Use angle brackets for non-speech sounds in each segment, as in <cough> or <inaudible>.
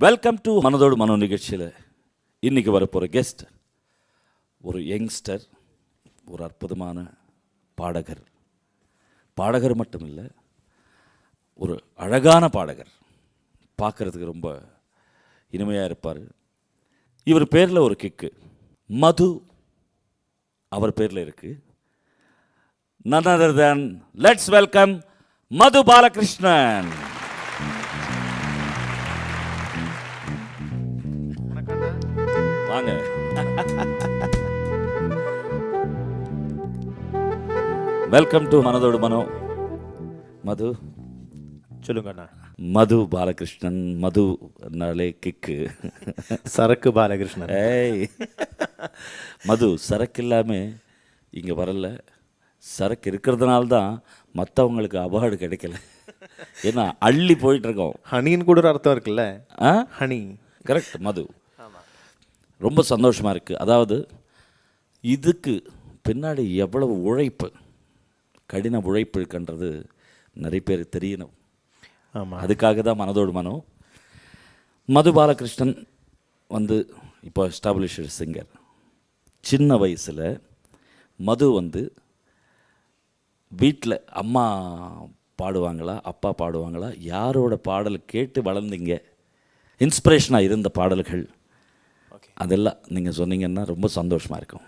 Welcome to மனதோடு மனோ நிகழ்ச்சியில் இன்றைக்கி வரப்போகிற கெஸ்ட் ஒரு யங்ஸ்டர் ஒரு அற்புதமான பாடகர் பாடகர் மட்டும் இல்லை ஒரு அழகான பாடகர் பார்க்குறதுக்கு ரொம்ப இனிமையாக இருப்பார் இவர் பேரில் ஒரு கிக்கு மது அவர் பேரில் இருக்குது none other than let's welcome Madhu Balakrishnan welcome to Manathodu Mano. Madhu. சொல்லுங்க மது பாலகிருஷ்ணன் மது நாளே கிக்கு. சரக்கு பாலகிருஷ்ணன். ஏய். மது சரக்கு இல்லாமல் இங்கே வரல. சரக்கு இருக்கிறதுனால தான் மற்றவங்களுக்கு அவார்டு கிடைக்கல. ஏன்னா அள்ளி போயிட்டு இருக்கோம் ஹனின்னு கூட ஒரு அர்த்தம் இருக்குல்ல? ஆ? ஹனி. கரெக்ட் மது. ரொம்ப சந்தோஷமாக இருக்குது அதாவது இதுக்கு பின்னாடி எவ்வளவு உழைப்பு கடின உழைப்பு இருக்குன்றது நிறைய பேர் தெரியணும். ஆமாம் அதுக்காக தான் மனதோடு மனோ. மது பாலகிருஷ்ணன் வந்து இப்போ எஸ்டாப்ளிஷ்டு சிங்கர் சின்ன வயசில் மது வந்து வீட்டில் அம்மா பாடுவாங்களா அப்பா பாடுவாங்களா யாரோட பாடல் கேட்டு வளர்ந்தீங்க இன்ஸ்பிரேஷனாக இருந்த பாடல்கள். ஓகே அதெல்லாம் நீங்கள் சொன்னீங்கன்னா ரொம்ப சந்தோஷமாக இருக்கும்.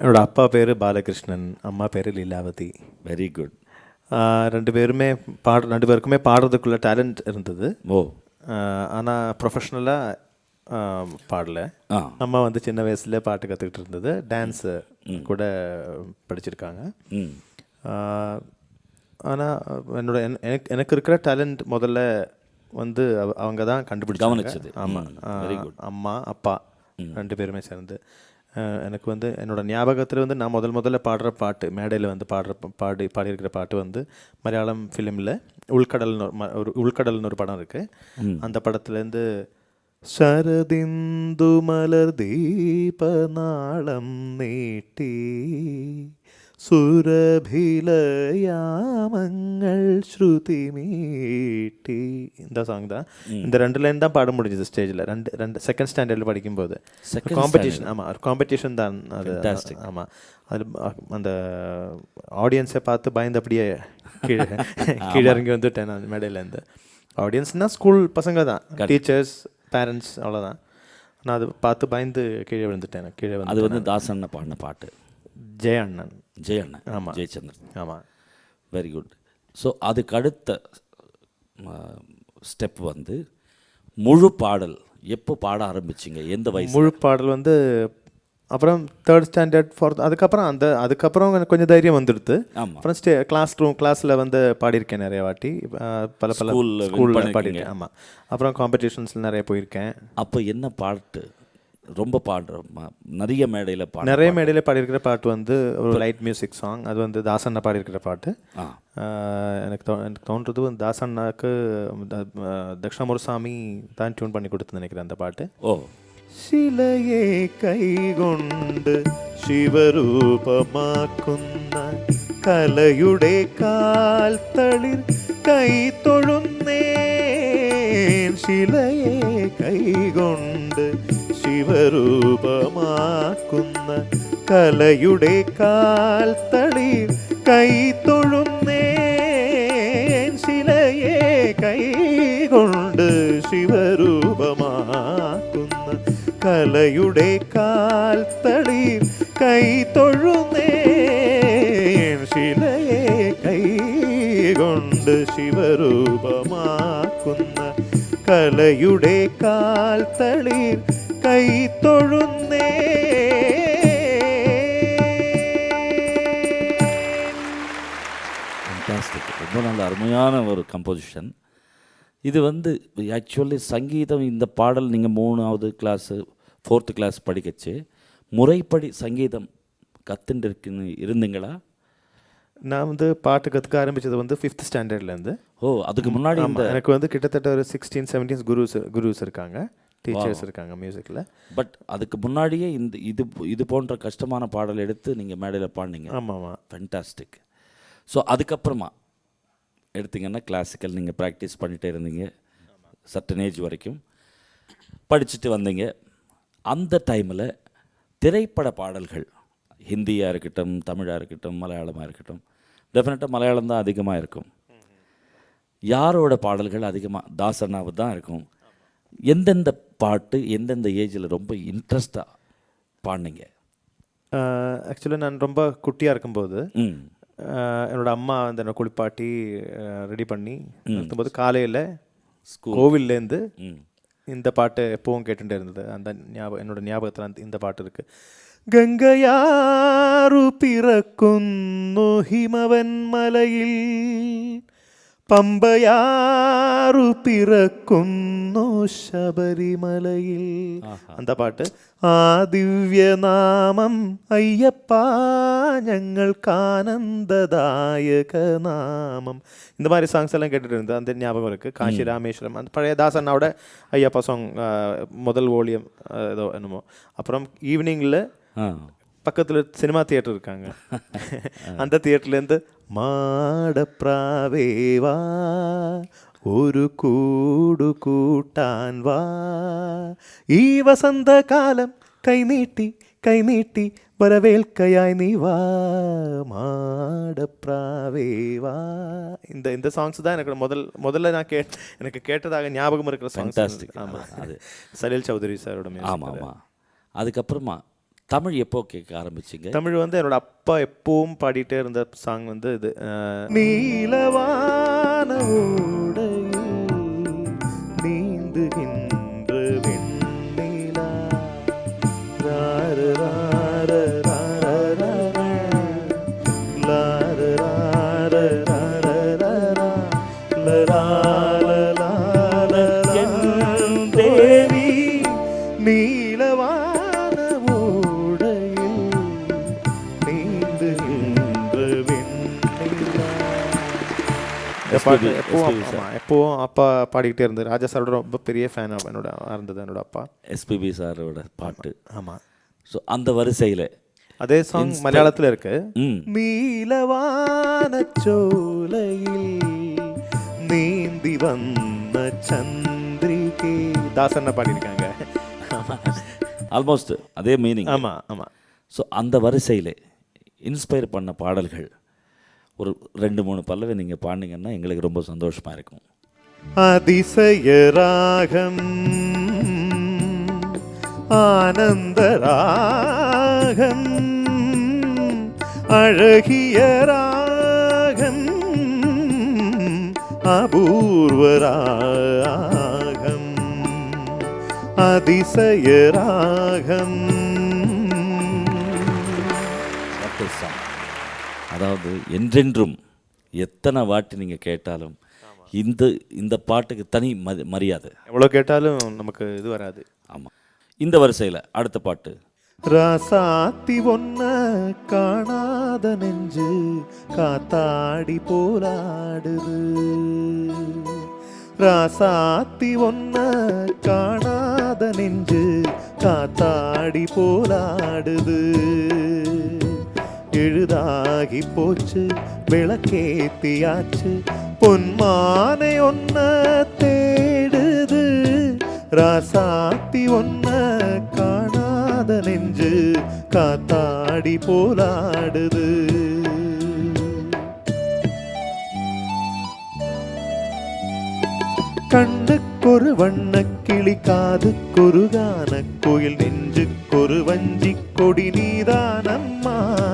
என்னோட அப்பா பேர் பாலகிருஷ்ணன் அம்மா பேர் லீலாவதி. வெரி குட் ரெண்டு பேருமே பாட ரெண்டு பேருக்குமே பாடுறதுக்குள்ள டேலண்ட் இருந்தது. ஓ. ஆனால் ப்ரொஃபஷ்னலாக பாடல. அம்மா வந்து சின்ன வயசுல பாட்டு கற்றுக்கிட்டு இருந்தது. டான்ஸு கூட படிச்சிருக்காங்க. ஆனால் என்னோட என்- எனக்கு எனக்கு இருக்கிற டேலண்ட் முதல்ல வந்து அவ- அவங்க தான் கண்டுபிடிச்சாங்க. ஆமாம் ம், very good. அம்மா அப்பா ரெண்டு பேருமே சேர்ந்து. எனக்கு வந்து என்னோட ஞாபகத்தில் வந்து நான் முதல் முதல்ல பாடுற பாட்டு மேடையில் வந்து பாடுற ப- பாடி பாடியிருக்கிற பாட்டு வந்து மலையாளம் ஃபிலிமில் உள்கடல்னு ஒரு ம- ஒரு உள்கடல்னு ஒரு படம் இருக்குது அந்த படத்துலேருந்து ശരദിന്ദു മലർ ദീപനാളം നീട്ടി സുരഭിലയാമങ്ങൾ ശ്രുതി മീട്ടി இந்த சாங் தான் இந்த ரெண்டு லைன் தான் பாட முடிஞ்சது ஸ்டேஜில் ரெண்டு ரெண்டு செகண்ட் ஸ்டாண்டர்டில் படிக்கும்போது Second காம்படிஷன் ஆமாம் ஒரு காம்படிஷன் தான் அது Fantastic. ஆமாம் அது அ- அந்த ஆடியன்ஸை பார்த்து பயந்து அப்படியே கீழே <laughs> கீழே இறங்கி வந்துட்டேன் நான் மேடையிலேருந்து ஆடியன்ஸ்னால் ஸ்கூல் பசங்க தான் டீச்சர்ஸ் பேரண்ட்ஸ் அவ்வளோதான் நான் அது பார்த்து பயந்து கீழே விழுந்துட்டேன் நான் கீழே வந்து அது வந்து தாசன் பாடின பாட்டு ஜெய அண்ணன் ஜெய அண்ணன் ஆமா. ஜெயச்சந்திரன். ஆமாம் வெரி குட் ஸோ அதுக்கு அடுத்த ஸ்டெப் வந்து முழு பாடல். எப்போ பாட ஆரம்பிச்சிங்க? எந்த வயசு முழு பாடல் வந்து அப்புறம் தேர்ட் ஸ்டாண்டர்ட் ஃபோர்த் அதுக்கப்புறம் அந்த அதுக்கப்புறம் எனக்கு கொஞ்சம் தைரியம் வந்துடுது. ஆமாம் அப்புறம் ஸ்டே கிளாஸ் ரூம் கிளாஸில் வந்து பாடியிருக்கேன் நிறைய வாட்டி. பல பல ஸ்கூலில். பாடியிருக்கேன். ஆமாம் அப்புறம் காம்படிஷன்ஸில் நிறைய போயிருக்கேன். அப்போ என்ன பாட்டு? ரொம்ப பாடுற ம- நிறைய மேடையில் பாட நிறைய மேடையில் பாடியிருக்கிற பாட்டு வந்து ஒரு லைட் மியூசிக் சாங் அது வந்து தாசண்ணா பாடியிருக்கிற பாட்டு ஆ ஆஹ் எனக்கு தோ எனக்கு தோன்றது வந்து தாசண்ணாக்கு தக்ஷணமுரசாமி தான் டியூன் பண்ணி கொடுத்து நினைக்கிறேன் அந்த பாட்டு ஓ ശിലയെ കൈകൊണ്ട് ശിവരൂപമാക്കുന്ന കലയുടെ കാൽത്തളിർ കൈ തൊഴുന്നേൻ ശിലയെ കൈകൊണ്ട് ശിവരൂപമാക്കുന്ന കലയുടെ കാൽ തളി കൈ തൊഴുന്നേ ശിലയെ കൈ കൊണ്ട് ശിവരൂപമാക്കുന്ന കലയുടെ കാൽ തളി കൈ തൊഴുന്നേ ശിലയെ കൈ കൊണ്ട് ശിവരൂപമാക്കുന്ന കലയുടെ കാൽ തളിർ கை தொழுந்தே. ரொம்ப நல்ல அருமையான ஒரு கம்போசிஷன் இது வந்து ஆக்சுவலி சங்கீதம் இந்த பாடல் நீங்கள் மூணாவது கிளாஸு ஃபோர்த்து கிளாஸ் படிக்கச்சு. முறைப்படி சங்கீதம் கத்துட்டு இருந்தீங்களா? நான் வந்து பாட்டு கற்றுக்க ஆரம்பித்தது வந்து ஃபிஃப்த் ஸ்டாண்டர்ட்லேருந்து ஓ அதுக்கு முன்னாடி எனக்கு வந்து கிட்டத்தட்ட ஒரு சிக்ஸ்டீன் செவன்டீன்ஸ் குருஸ் குருஸ் இருக்காங்க. டீச்சர்ஸ் இருக்காங்க மியூசிக்கில் பட் அதுக்கு முன்னாடியே இந்த இது இது போன்ற கஷ்டமான பாடல் எடுத்து நீங்கள் மேடையில் பாடினீங்க. ஆமாம். ஆமாம் ஃபென்டாஸ்டிக் ஸோ அதுக்கப்புறமா எடுத்தீங்கன்னா கிளாசிக்கல் நீங்கள் ப்ராக்டிஸ் பண்ணிகிட்டே இருந்தீங்க. சர்டன் ஏஜ் வரைக்கும். படிச்சுட்டு வந்தீங்க. அந்த டைமில் திரைப்பட பாடல்கள் ஹிந்தியாக இருக்கட்டும் தமிழாக இருக்கட்டும் மலையாளமாக இருக்கட்டும் டெஃபினட்டாக மலையாளம் தான் அதிகமாக இருக்கும். யாரோட பாடல்கள் அதிகமாக தாசனாவு தான் இருக்கும். எந்தெந்த பாட்டு எந்தெந்த ஏஜில் ரொம்ப இன்ட்ரெஸ்டாக பாடினீங்க ஆக்சுவலாக நான் ரொம்ப குட்டியாக இருக்கும்போது ம் ஆஹ் என்னோட அம்மா வந்து என்னை குளிப்பாட்டி ரெடி பண்ணி நிறுத்தும்போது காலையில் ஸ்கூல் கோவில்லேருந்து ம் இந்த பாட்டு எப்பவும் கேட்டுட்டே இருந்தது அந்த ஞாபகம் என்னோட ஞாபகத்தில் அந்த இந்த பாட்டு இருக்கு ഗംഗയാറു പിറക്കുന്നു ഹിമവൻ മലയിൽ പമ്പയാറു പിറക്കുന്നു ശബരിമലയിൽ அந்த பாட்டு ആ ദിവ്യനാമം അയ്യപ്പ ഞങ്ങൾക്കാനന്ദദായക നാമം இந்த மாதிரி சாங்ஸ் எல்லாம் கேட்டுட்டு இருந்தது அந்த ஞாபகம் இருக்கு காஷி ராமேஸ்வரம் அந்த பழைய தாசண்ணாவோட ஐயப்பா சாங் முதல் ஓலியம் ஏதோ என்னமோ அப்புறம் ஈவினிங்கில் ஆ பக்கத்தில் சினிமா தியேட்டர் இருக்காங்க. அந்த தியேட்டர்லேருந்து மாடப்ராவேவா ஒரு கூடு கூட்டான் வா. ஈ வசந்த காலம் கை நீட்டி கை நீட்டி வரவேல்கையாய் நீ வா. மாடப்ராவேவா இந்த இந்த சாங்ஸ் தான் எனக்கு முதல் முதல்ல நான் கே எனக்கு கேட்டதாக ஞாபகம் இருக்கிற சாங்ஸ் ஆமாம் அது சலில் சௌதரி சாரோட ஆமாம் ஆமாம் அதுக்கப்புறமா தமிழ் எப்போ கேட்க ஆரம்பிச்சிங்க? தமிழ் வந்து என்னோட அப்பா எப்பவும் பாடிட்டே இருந்த சாங் வந்து இது நீலவான ஓடையில் பாட்டு எப்போவும் எப்போவும் அப்பா பாடிக்கிட்டே இருந்தார். ராஜா சாரோட ரொம்ப பெரிய ஃபேன் என்னோட இருந்தது என்னோட அப்பா. எஸ்பிபி சாரோட பாட்டு. ஆமாம் ஸோ அந்த வரிசையில் அதே சாங் மலையாளத்தில் இருக்கு. நீலவான சோலையில் நீந்தி வந்த சந்திரிகே. தாசன் பாடியிருக்காங்க. ஆல்மோஸ்ட் அதே மீனிங் ஆமாம் ஆமாம் ஸோ அந்த வரிசையில் இன்ஸ்பயர் பண்ண பாடல்கள் ஒரு ரெண்டு மூணு பல்லவை நீங்கள் பாண்டிங்கன்னா எங்களுக்கு ரொம்ப சந்தோஷமாக இருக்கும். அதிசயராகம் ஆனந்தராகம் அழகிய ராகம் அபூர்வராகம் அதிசயராகம். அதிசய ராகம் அதாவது என்றென்றும் எத்தனை வாட்டி நீங்கள் கேட்டாலும் இந்த இந்த பாட்டுக்கு தனி மதி மரியாதை. எவ்வளோ கேட்டாலும் நமக்கு இது வராது. ஆமாம் இந்த வரிசையில் அடுத்த பாட்டு. ராசாத்தி ஒன்ன காணாத நெஞ்சு காத்தாடி போலாடுது ராசாத்தி ஒன்ன காணாத நெஞ்சு காத்தாடி போலாடுது எழுதாகி போச்சு விளக்கேத்தியாச்சு. பொன்மானை ஒன்ன தேடுது ராசாத்தி ஒன்ன காணாத நெஞ்சு காத்தாடி போலாடுது. கண்ணுக்கொரு கிளி காதுக்கொரு கான கோயில் நெஞ்சுக்கொரு வஞ்சி கொடி நீதானம்மா.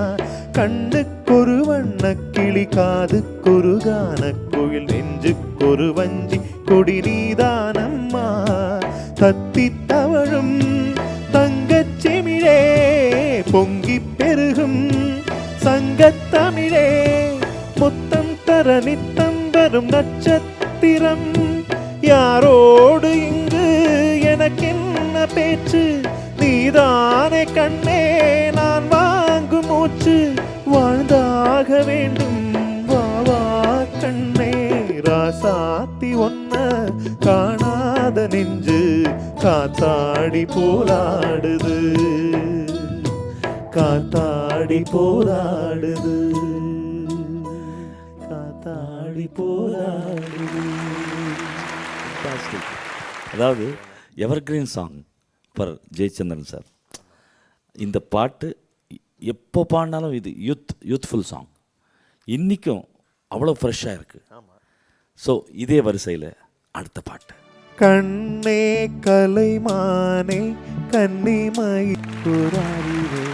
கண்ணுக்கொரு வண்ணக்கிளி காதுக்கொரு கான கோயில் நெஞ்சுக்கொரு வஞ்சி கொடி நீதானம்மா. தத்தி தவழும் தங்கச் செமிழே பொங்கி பெருகும் சங்கத்தமிழே முத்தம் தர நித்தம் வரும் நட்சத்திரம். யாரோடு இங்கு எனக்கென்ன பேச்சு? நீதானே கண்ணே நான் வாங்கும் மூச்சு. வாழ்ந்தாக வேண்டும். வாவா கண்ணே ராசாத்தி ஒன்ன காணாத நெஞ்சு காத்தாடி போலாடுது. காத்தாடி போலாடுது. காத்தாடி போலாடுது. அதாவது evergreen song for Jayachandran sir இந்த பாட்டு எப்போ பாடினாலும் இது யூத் யூத்ஃபுல் சாங் இன்றைக்கும் அவ்வளோ ஃப்ரெஷ்ஷாக இருக்குது ஸோ இதே வரிசையில் அடுத்த பாட்டு. கண்ணே கலைமானே கன்னிமயி புராரிவே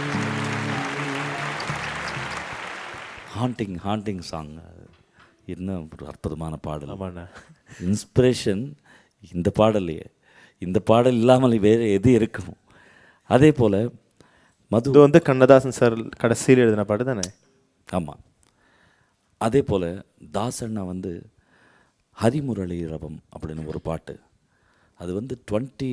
ஹாண்டிங் ஹாண்டிங் சாங் என்ன ஒரு அற்புதமான பாடல். ஆமாண்ணா. இன்ஸ்பிரேஷன் இந்த பாடல்லையே. இந்த பாடல் இல்லாமல் வேறு எது இருக்கும்? அதே போல் மது. வந்து கண்ணதாசன் சார் கடைசியில் எழுதின பாட்டு தானே? ஆமாம் அதே போல் தாசண்ணா வந்து ஹரிமுரளி ரவம் அப்படின்னு ஒரு பாட்டு. அது வந்து டுவெண்ட்டி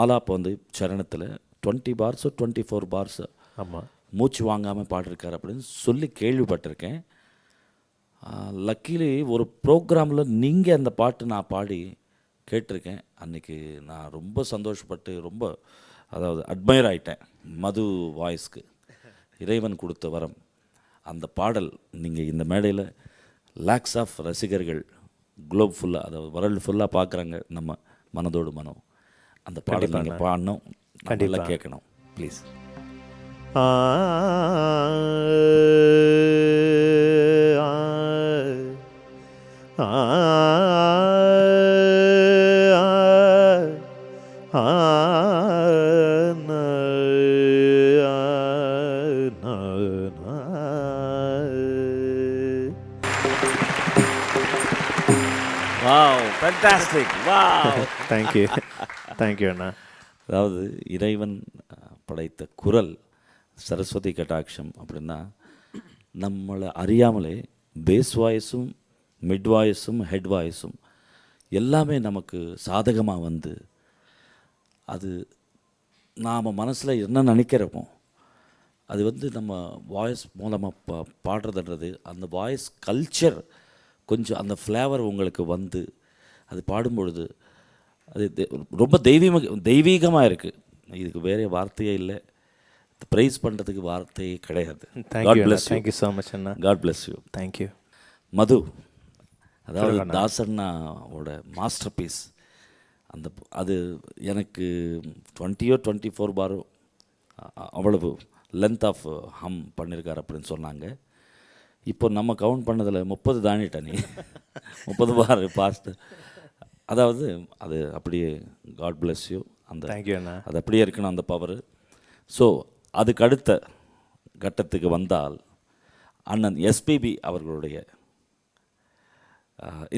ஆலாப் வந்து சரணத்தில் டுவெண்ட்டி பார்ஸோ டுவெண்ட்டி ஃபோர் பார்ஸோ. ஆமாம் மூச்சு வாங்காமல் பாடிருக்காரு அப்படின்னு சொல்லி கேள்விப்பட்டிருக்கேன். லக்கிலி ஒரு ப்ரோக்ராமில் நீங்கள் அந்த பாட்டு நான் பாடி கேட்டிருக்கேன். அன்னைக்கு நான் ரொம்ப சந்தோஷப்பட்டு ரொம்ப அதாவது அட்மையர் ஆயிட்டேன் மது வாய்ஸ்க்கு இறைவன் கொடுத்த வரம் அந்த பாடல் நீங்கள் இந்த மேடையில் லேக்ஸ் ஆஃப் ரசிகர்கள் குளோப் ஃபுல்லாக அதாவது வேர்ல்டு ஃபுல்லாக பார்க்குறாங்க நம்ம மனதோடு மனம் அந்த பாடல் நீங்கள் பாடணும் கண்டிப்பாக கேட்கணும் ப்ளீஸ் ஆ ஆ ஆ fantastic wow thank you thank you அண்ணா அதாவது இறைவன் படைத்த குரல் சரஸ்வதி கட்டாட்சம் அப்படின்னா நம்மளை அறியாமலே பேஸ் வாய்ஸும் மிட் வாய்ஸும் ஹெட் வாய்ஸும் எல்லாமே நமக்கு சாதகமாக வந்து அது நாம் மனசில் என்ன நினைக்கிறோமோ அது வந்து நம்ம வாய்ஸ் மூலமாக பா பாடுறதுன்றது அந்த வாய்ஸ் கல்ச்சர் கொஞ்சம் அந்த ஃப்ளேவர் உங்களுக்கு வந்து அது பாடும்பொழுது அது ரொம்ப தெய்வீக தெய்வீகமாக இருக்குது இதுக்கு வேறு வார்த்தையே இல்லை. ப்ரைஸ் பண்ணுறதுக்கு வார்த்தையே கிடையாது. தேங்க்யூ அண்ணா. Thank you so much Anna. God bless you thank you Madhu அதாவது தாசண்ணாவோட மாஸ்டர் பீஸ் அந்த அது எனக்கு டுவெண்ட்டியோ டுவெண்ட்டி ஃபோர் பாரோ அவ்வளவு லென்த் ஆஃப் ஹம் பண்ணியிருக்காரு அப்படின்னு சொன்னாங்க. இப்போ நம்ம கவுண்ட் பண்ணதில் முப்பது தாண்டிட்ட நீ. <laughs> முப்பது பார் பாஸ்ட் அதாவது அது அப்படியே காட் bless யூ அந்த தேங்க்யூ அண்ணா. அது அப்படியே இருக்கணும் அந்த பவர் ஸோ அதுக்கு அடுத்த கட்டத்துக்கு வந்தால் அண்ணன் எஸ்பிபி அவர்களுடைய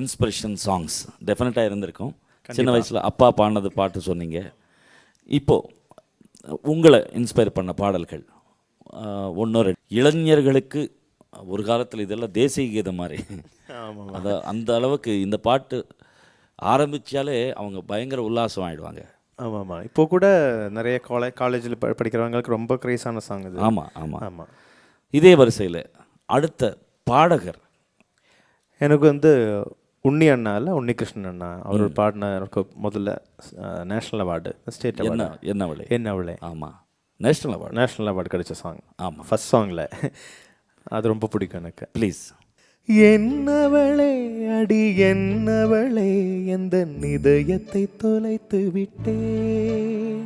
இன்ஸ்பிரேஷன் சாங்ஸ் டெஃபினட்டாக இருந்திருக்கும். சின்ன வயசில் அப்பா பாடினது பாட்டு சொன்னீங்க. இப்போது உங்களை இன்ஸ்பயர் பண்ண பாடல்கள் ஒன்றொரு இளைஞர்களுக்கு ஒரு காலத்தில் இதெல்லாம் தேசிய கீதம் மாதிரி. அத அந்த அளவுக்கு இந்த பாட்டு ஆரம்பித்தாலே அவங்க பயங்கர உல்லாசம் ஆயிடுவாங்க ஆமாம். ஆமாம் இப்போ கூட நிறைய காலேஜ் காலேஜில் படிக்கிறவங்களுக்கு ரொம்ப கிரேஸான சாங் இது. ஆமாம் ஆமாம் ஆமாம் இதே வரிசையில் அடுத்த பாடகர். எனக்கு வந்து உன்னி அண்ணா இல்லை உன்னிகிருஷ்ணன் அண்ணா. அவர் பாடின எனக்கு முதல்ல நேஷ்னல் அவார்டு ஸ்டேட் அவார்டு என்ன அவளே என்ன அவளே ஆமாம் நேஷ்னல் அவார்டு நேஷ்னல் அவார்டு கிடைச்ச சாங் ஆமாம் ஃபர்ஸ்ட் சாங்கில் அது ரொம்ப பிடிக்கும் எனக்கு. ப்ளீஸ் என்னவளே அடி என்னவளே எந்த இதயத்தை தொலைத்து விட்டேன்?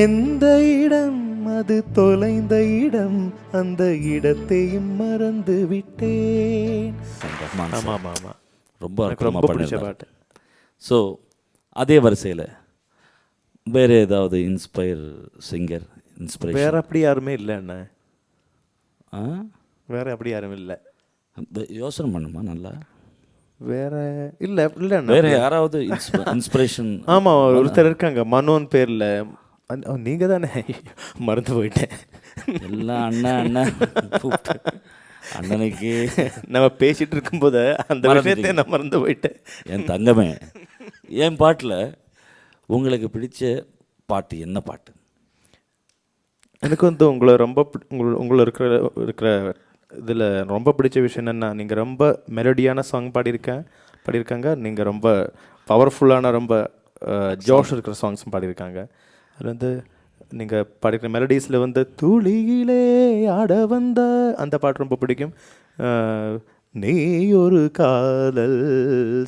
எந்த இடம் அது தொலைந்த இடம் அந்த இடத்தையும் மறந்து விட்டேன். ஆமாம் ஆமாம் ஆமாம் ரொம்ப அற்புதமாக பிடிச்ச பாட்டு. ஸோ அதே வரிசையில் வேறு ஏதாவது இன்ஸ்பயர் சிங்கர் இன்ஸ்பிரேஷன் வேற அப்படி யாருமே இல்லை அண்ணா. ஆ? வேற அப்படி யாரும் இல்லை. யோசனை பண்ணுமா? நல்லா? வேற இல்லை இல்லை அண்ணா வேறு யாராவது இன்ஸ்பிரேஷன் <laughs> ஆமாம் ஒருத்தர் இருக்காங்க மனோன் பேரில். நீங்கள் தானே மறந்து போயிட்டேன். எல்லாம் அண்ணன் அண்ணன் கூப்பிட்டு அண்ணனுக்கு நம்ம பேசிட்டு இருக்கும்போது அந்த விஷயத்தை நான் மறந்து போயிட்டேன். என் தங்கமே என் பாட்டில் உங்களுக்கு பிடிச்ச பாட்டு என்ன பாட்டு? எனக்கு வந்து உங்களை ரொம்ப உங்கள உங்களை இருக்கிற இருக்கிற இதில் ரொம்ப பிடிச்ச விஷயம் என்னென்னா நீங்கள் ரொம்ப மெலடியான சாங் பாடியிருக்கேன் பாடியிருக்காங்க. நீங்கள் ரொம்ப பவர்ஃபுல்லான ரொம்ப ஜோஷ் இருக்கிற சாங்ஸும் பாடியிருக்காங்க. அது வந்து நீங்கள் பாடிக்கிற மெலடிஸில் வந்து துளியிலே ஆட வந்த அந்த பாட்டு ரொம்ப பிடிக்கும். நீ ஒரு காதல்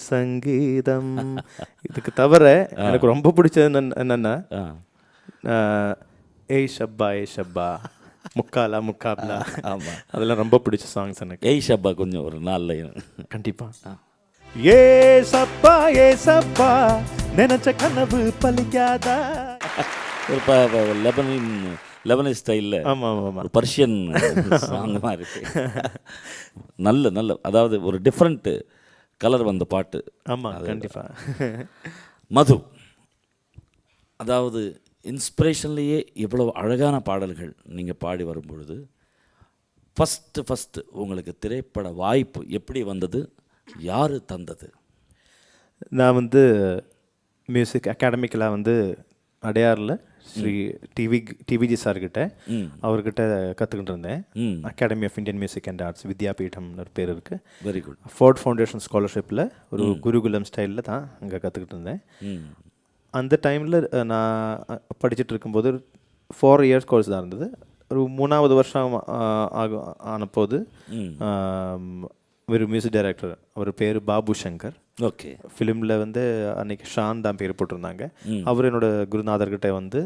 சங்கீதம் <laughs> இதுக்கு தவிர எனக்கு ரொம்ப பிடிச்சது என்னன்- என்னன்னா ஏய் ஷப்பா ஏய் ஷப்பா முக்காலா முக்காப்லா. ஆமா. அதெல்லாம் ரொம்ப பிடிச்ச சாங்ஸ் எனக்கு. ஏய் ஷப்பா கொஞ்சம் ஒரு நாள்லையும் கண்டிப்பா. ஏ சப்பா ஏ சப்பா நினைச்ச கனவு பலிக்காதா? ஒரு ப லெபனின் லெபனின் ஸ்டைலில் ஆமா ஆமா ஆமா. ஒரு பர்ஷியன் சாங் மாதிரி. நல்ல நல்ல அதாவது ஒரு டிஃப்ரெண்ட் கலர் வந்த பாட்டு. ஆமா கண்டிப்பா. மது. அதாவது இன்ஸ்பிரேஷன்லேயே இவ்வளோ அழகான பாடல்கள் நீங்கள் பாடி வரும்பொழுது ஃபஸ்ட்டு ஃபஸ்ட்டு உங்களுக்கு திரைப்பட வாய்ப்பு எப்படி வந்தது? யார் தந்தது? நான் வந்து மியூசிக் அகாடமிக்கலாக வந்து அடையாரில் ஸ்ரீ டிவி டிவிஜி சார்கிட்ட அவர்கிட்ட கற்றுக்கிட்டு இருந்தேன். Academy of Indian music and arts வித்யாபீடம்னு ஒரு பேர் இருக்குது வெரி குட் ஃபோர்ட் ஃபவுண்டேஷன் ஸ்காலர்ஷிப்பில் ஒரு குருகுலம் ஸ்டைலில் தான் அங்கே கற்றுக்கிட்டு இருந்தேன். அந்த டைமில் நான் படிச்சிட்டு இருக்கும்போது ஃபோர் இயர்ஸ் கோர்ஸ் தான் இருந்தது. ஒரு மூணாவது வருஷம் ஆகும் ஆம், ஒரு மியூசிக் டைரக்டர் அவர் பேர் பாபு சங்கர். ஓகே. ஃபிலிமில் வந்து அன்னைக்கு ஷான் தான் பேர் போட்டிருந்தாங்க. அவர் என்னோட குருநாதர்கிட்ட வந்து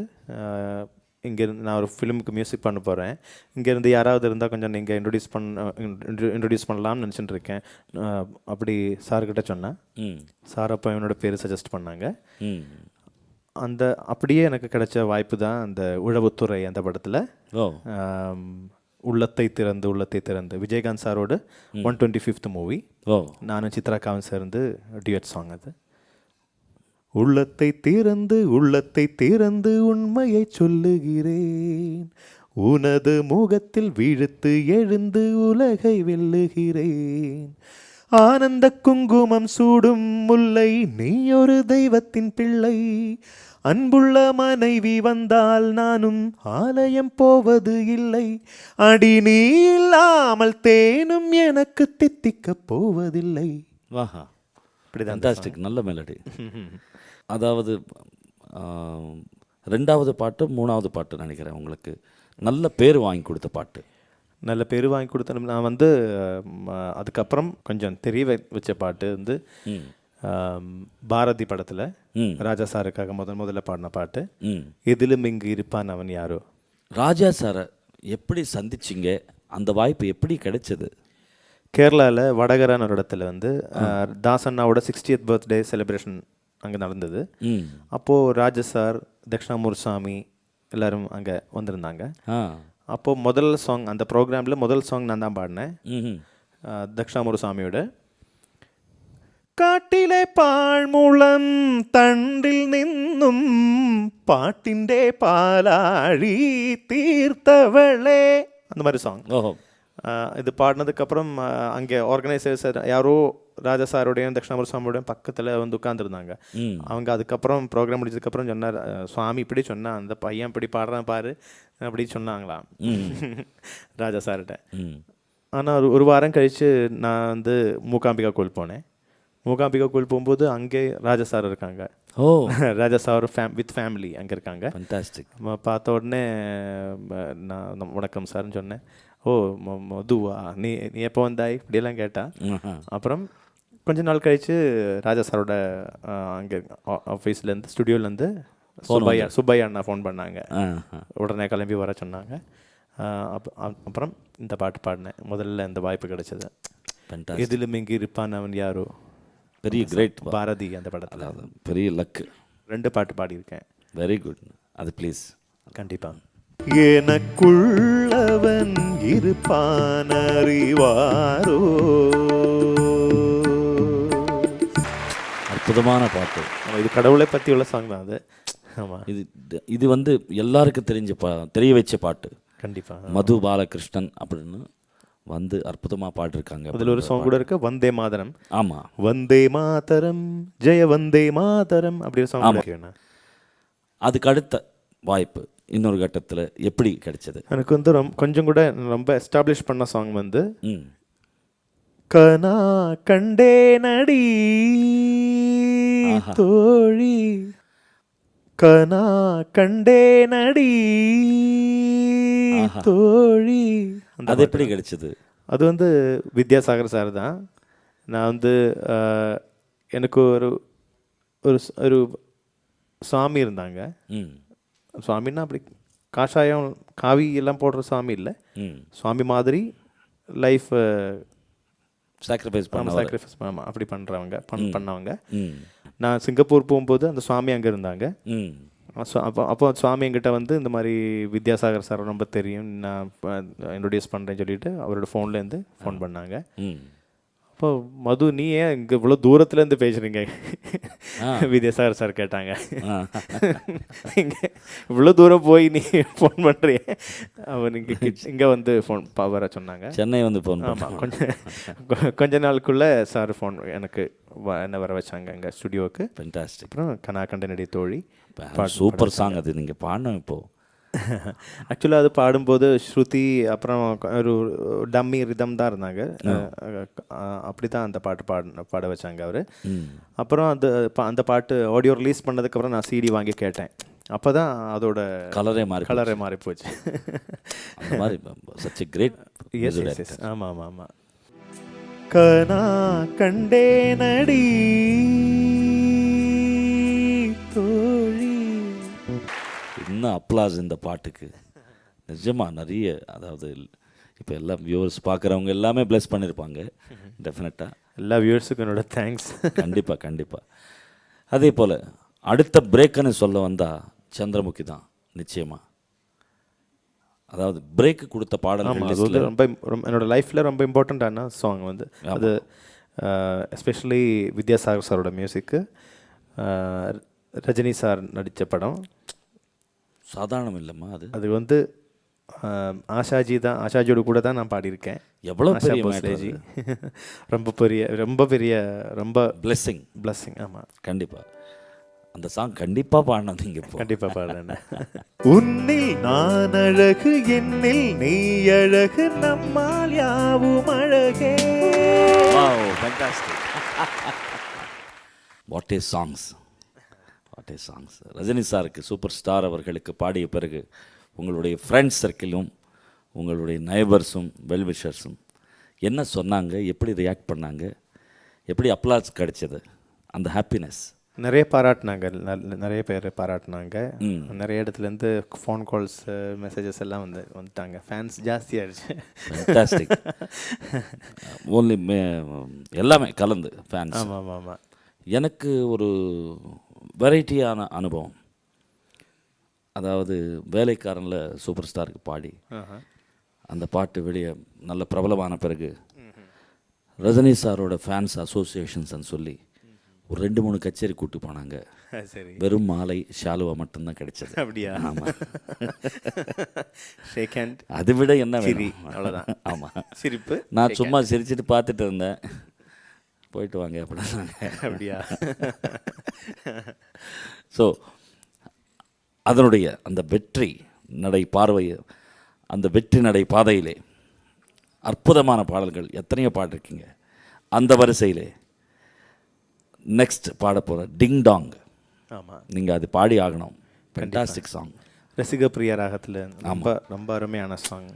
இங்கேருந்து நான் ஒரு ஃபிலிமுக்கு மியூசிக் பண்ண போகிறேன் இங்கேருந்து யாராவது இருந்தால் கொஞ்சம் நீங்கள் இன்ட்ரடியூஸ் பண்ண இன்ட்ரடியூஸ் பண்ணலாம்னு நினச்சிட்டு இருக்கேன். அப்படி சார்கிட்ட சொன்னேன் சார் அப்போ என்னோட பேர் சஜஸ்ட் பண்ணாங்க. அந்த அப்படியே எனக்கு கிடைச்ச வாய்ப்பு தான் அந்த உழவுத்துறை அந்த படத்தில். உள்ளத்தை திறந்து உள்ளத்தை திறந்து. விஜயகாந்த் சாரோட one twenty fifth movie oh. நானும் சித்ராக்காவும் சேர்ந்து டியூட் சாங் அது. உள்ளத்தை திறந்து உள்ளத்தை திறந்து உண்மையை சொல்லுகிறேன். உனது முகத்தில் விழுத்து எழுந்து உலகை வெல்லுகிறேன். ஆனந்த குங்குமம் சூடும் முல்லை நீ ஒரு தெய்வத்தின் பிள்ளை. அன்புள்ள மனைவி வந்தால் நானும் ஆலயம் போவது இல்லை. அடி நீ இல்லாமல் தேனும் எனக்கு தித்திக்கப் போவதில்லை. வாஹா ஃபண்டாஸ்டிக் நல்ல மெலடி அதாவது ரெண்டாவது பாட்டு மூணாவது பாட்டு நினைக்கிறேன் உங்களுக்கு. நல்ல பேர் வாங்கி கொடுத்த பாட்டு. நல்ல பேர் வாங்கி கொடுத்தேன் நான் வந்து அதுக்கப்புறம் கொஞ்சம் தெரிய வை- வச்ச பாட்டு வந்து பாரதி படத்தில் ராஜா சாருக்காக முதல் முதல்ல பாடின பாட்டு. எதிலும் இங்கு இருப்பான் அவன் யாரோ. ராஜா சாரை எப்படி சந்திச்சிங்க? அந்த வாய்ப்பு எப்படி கிடைச்சது? கேரளாவில் வடகரான ஒரு இடத்துல வந்து தாசண்ணாவோட சிக்ஸ்டியத் பர்த்டே செலிப்ரேஷன் அங்கே நடந்தது. அப்போது ராஜா சார் தக்ஷணாமூர்சாமி எல்லாரும் அங்கே வந்திருந்தாங்க. அப்போது முதல் சாங் அந்த ப்ரோக்ராமில் முதல் சாங் நான் தான் பாடினேன் ம் தக்ஷாமுருசாமியோட കാട്ടിലെ പാഴ്മുളം തണ്ടിൽ നിന്നും പാട്ടിൻ്റെ പാലാഴി തീർത്തവളെ அந்த மாதிரி சாங் ஓஹோ இது பாடினதுக்கப்புறம் அங்கே ஆர்கனைசர்ஸ் யாரோ ராஜா சாரோடையும் தட்சிணாமுரசாமியோடையும் பக்கத்தில் வந்து உட்காந்துருந்தாங்க ம் அவங்க அதுக்கப்புறம் ப்ரோக்ராம் முடிச்சதுக்கப்புறம் சொன்னார் அஹ், சுவாமி இப்படி சொன்னா அந்த பையன் இப்படி பாடுறான் பாரு அப்படி சொன்னாங்களாம் ராஜா சார்கிட்ட ஆனால் ஒரு ஒரு வாரம் கழித்து நான் வந்து மூகாம்பிகா கோயில் போனேன். மூகாம்பிகா கோயில் போகும்போது அங்கே ராஜா சார் இருக்காங்க. ஓ. <laughs> Raja sir fame with family அங்கே இருக்காங்க. பார்த்த உடனே நான் வணக்கம் சார்னு சொன்னேன். ஓ ம- மதுவா நீ நீ எப்போ வந்தாய்? இப்படியெல்லாம் கேட்டா. அப்புறம் கொஞ்ச நாள் கழித்து ராஜா சாரோட அங்கே ஆஃபீஸ்லேருந்து ஸ்டுடியோலேருந்து சுப்பையா சுப்பையா அண்ணா ஃபோன் பண்ணாங்க. உடனே கிளம்பி வர சொன்னாங்க. அப்புறம் இந்த பாட்டு பாடினேன். முதல்ல இந்த வாய்ப்பு கிடைச்சது. எதிலும் இங்கு இருப்பான் அவன் யாரோ? பெரிய கிரேட் பாரதி அந்த படத்தில். பெரிய லக்கு ரெண்டு பாட்டு பாடியிருக்கேன். வெரி குட் அது ப்ளீஸ் கண்டிப்பா. எனக்குள்ளவன் இருப்பான் அறிவாரோ? அற்புதமான பாட்டு. இது கடவுளை பற்றி உள்ள சாங் தான் அது. இது இது வந்து எல்லாருக்கும் தெரிஞ்ச பா தெரிய வச்ச பாட்டு. கண்டிப்பா. மது பாலகிருஷ்ணன் அப்படின்னு வந்து அற்புதமாக பாடிருக்காங்க. அதில் ஒரு சாங் கூட இருக்கு வந்தே மாதரம் ஆமாம் வந்தே மாதரம் ஜெய வந்தே மாதரம் அப்படி ஒரு சாங் அதுக்கு அடுத்த வாய்ப்பு இன்னொரு கட்டத்தில் எப்படி கிடைச்சது? எனக்கு வந்து ரொம்ப கொஞ்சம் கூட ரொம்ப எஸ்டாப்ளிஷ் பண்ண சாங் வந்து கனா கண்டே நடி தோழி கனா கண்டே நடி தோழி. அது எப்படி கிடைச்சது? அது வந்து வித்யாசாகர் சார் தான். நான் வந்து எனக்கு ஒரு ஒரு ஒரு சுவாமி இருந்தாங்க. ம். சுவாமின்னா அப்படி காஷாயம் காவி எல்லாம் போடுற சுவாமி இல்லை. ம். சுவாமி மாதிரி லைஃப் சாக்ரிஃபைஸ் பண்ண சாக்ரிஃபைஸ் ஆமாம் அப்படி பண்ணுறவங்க பண் பண்ணவங்க. நான் சிங்கப்பூர் போகும்போது அந்த சுவாமி அங்கே இருந்தாங்க. அப்போ அப்போ சுவாமி என்கிட்ட வந்து இந்த மாதிரி வித்யாசாகர் சார் ரொம்ப தெரியும். நான் இன்ட்ரடியூஸ் பண்ணுறேன்னு சொல்லிட்டு அவரோட ஃபோன்லேருந்து ஃபோன் பண்ணாங்க. அப்போ மது நீ ஏன் இங்கே இவ்வளோ தூரத்துலேருந்து பேசுகிறீங்க வித்யாசாகர் சார் கேட்டாங்க. ஆ. இங்கே இவ்வளோ தூரம் போய் நீ ஃபோன் பண்ணுறிய அவர் இங்கே இங்கே வந்து ஃபோன் வர சொன்னாங்க. சென்னை வந்து ஃபோன் ஆமாம் கொஞ்சம் கொஞ்ச நாளுக்குள்ளே சார் ஃபோன் எனக்கு என்ன வர வச்சாங்க எங்கள் ஸ்டுடியோவுக்கு ஃபென்டாஸ்டிக் அப்புறம் கனா கண்டனடி தோழி சூப்பர் சாங் அது. நீங்கள் பாடணும் இப்போது ஆக்சுவலாக அது பாடும்போது ஸ்ருதி அப்புறம் ஒரு டம்மி ரிதம் தான் இருந்தாங்க. அப்படி தான் அந்த பாட்டு பாட பாட வச்சாங்க அவர். அப்புறம் அந்த அந்த பாட்டு ஆடியோ ரிலீஸ் பண்ணதுக்கப்புறம் நான் சிடி வாங்கி கேட்டேன். அப்போ தான் அதோட கலரே மாறி கலரே மாறி போச்சு. மாதிரி such great yes yes yes ஆமாம் ஆமாம் ஆமாம் கனா கண்டே நடி தோழி. இன்னும் அப்ளாஸ் இந்த பாட்டுக்கு? நிஜமா நிறைய அதாவது இப்போ எல்லாம் வியூவர்ஸ் பார்க்குறவங்க எல்லாமே ப்ளஸ் பண்ணியிருப்பாங்க டெஃபினட்டாக எல்லா வியூவர்ஸுக்கும் என்னோட தேங்க்ஸ் கண்டிப்பாக கண்டிப்பாக அதே போல் அடுத்த பிரேக்குன்னு சொல்ல வந்தால் சந்திரமுகி தான் நிச்சயமாக அதாவது பிரேக்கு கொடுத்த அது வந்து ரொம்ப ரொம்ப என்னோட லைஃப்பில் ரொம்ப இம்பார்ட்டண்ட்டான சாங் வந்து. அது எஸ்பெஷலி வித்யாசாகர் சாரோட மியூசிக்கு ரஜினி சார் நடித்த படம். சாதாரணம் இல்லைம்மா அது. அது வந்து ஆஷாஜி தான் ஆஷாஜியோட கூட தான் நான் பாடியிருக்கேன். எவ்வளோ பெரிய போஸ்லேஜி <laughs> ரொம்ப பெரிய ரொம்ப பெரிய ரொம்ப பிளெஸ்ஸிங் பிளஸ்ஸிங் ஆமாம் கண்டிப்பாக அந்த சாங் கண்டிப்பாக பாடினது நீங்கள் இப்போ கண்டிப்பாக பாடுறேன் <laughs> உன்னில் நான் அழகு என்னில் நீ அழகு நம்மால் யாவும் அழகே. What a songs a songs Rajini சாருக்கு சூப்பர் ஸ்டார் அவர்களுக்கு பாடிய பிறகு உங்களுடைய ஃப்ரெண்ட்ஸ் சர்க்கிளும் உங்களுடைய நைபர்ஸும் வெல்விஷர்ஸும் என்ன சொன்னாங்க எப்படி ரியாக்ட் பண்ணாங்க எப்படி அப்ளாஸ் கிடைச்சது அந்த ஹாப்பினஸ் நிறைய பாராட்டினாங்க நிறைய பேர் பாராட்டினாங்க. நிறைய இடத்துலேருந்து ஃபோன் கால்ஸ் மெசேஜஸ் எல்லாம் வந்து வந்துட்டாங்க. ஃபேன்ஸ் ஜாஸ்தி ஆயிடுச்சு. ஃபேன்டாஸ்டிக் <laughs> ஓன்லி எல்லாமே கலந்து ஃபேன்ஸ் ஆமாம் ஆமாம் ஆமாம். எனக்கு ஒரு வெரைட்டியான அனுபவம். அதாவது வேலைக்காரனில் சூப்பர் ஸ்டாருக்கு பாடி. அந்த பாட்டு வெளியே நல்ல பிரபலமான பிறகு ரஜினி சாரோட ஃபேன்ஸ் அசோசியேஷன்ஸ்னு சொல்லி ஒரு ரெண்டு மூணு கச்சேரி கூட்டி போனாங்க. சரி. வெறும் மாலை ஷாலுவா மட்டும்தான் கிடைச்சது. அப்படியா? ஆமாம் அதை விட என்ன வேணும்? அவ்வளோதான் ஆமாம் சிரிப்பு நான் சும்மா சிரிச்சிட்டு பார்த்துட்டு இருந்தேன். போயிட்டு வாங்க அப்படின்னாங்க. அப்படியா? ஸோ அதனுடைய அந்த வெற்றி நடை பார்வை அந்த வெற்றி நடை பாதையிலே அற்புதமான பாடல்கள் எத்தனையோ பாடிருக்கீங்க. அந்த வரிசையிலே நெக்ஸ்ட் பாட போகிற டிங் டாங் ஆமாம் நீங்கள் அது பாடி ஆகணும். ஃபென்டாஸ்டிக் சாங் ரசிக பிரியா ராகத்தில் ரொம்ப ரொம்ப அருமையான சாங்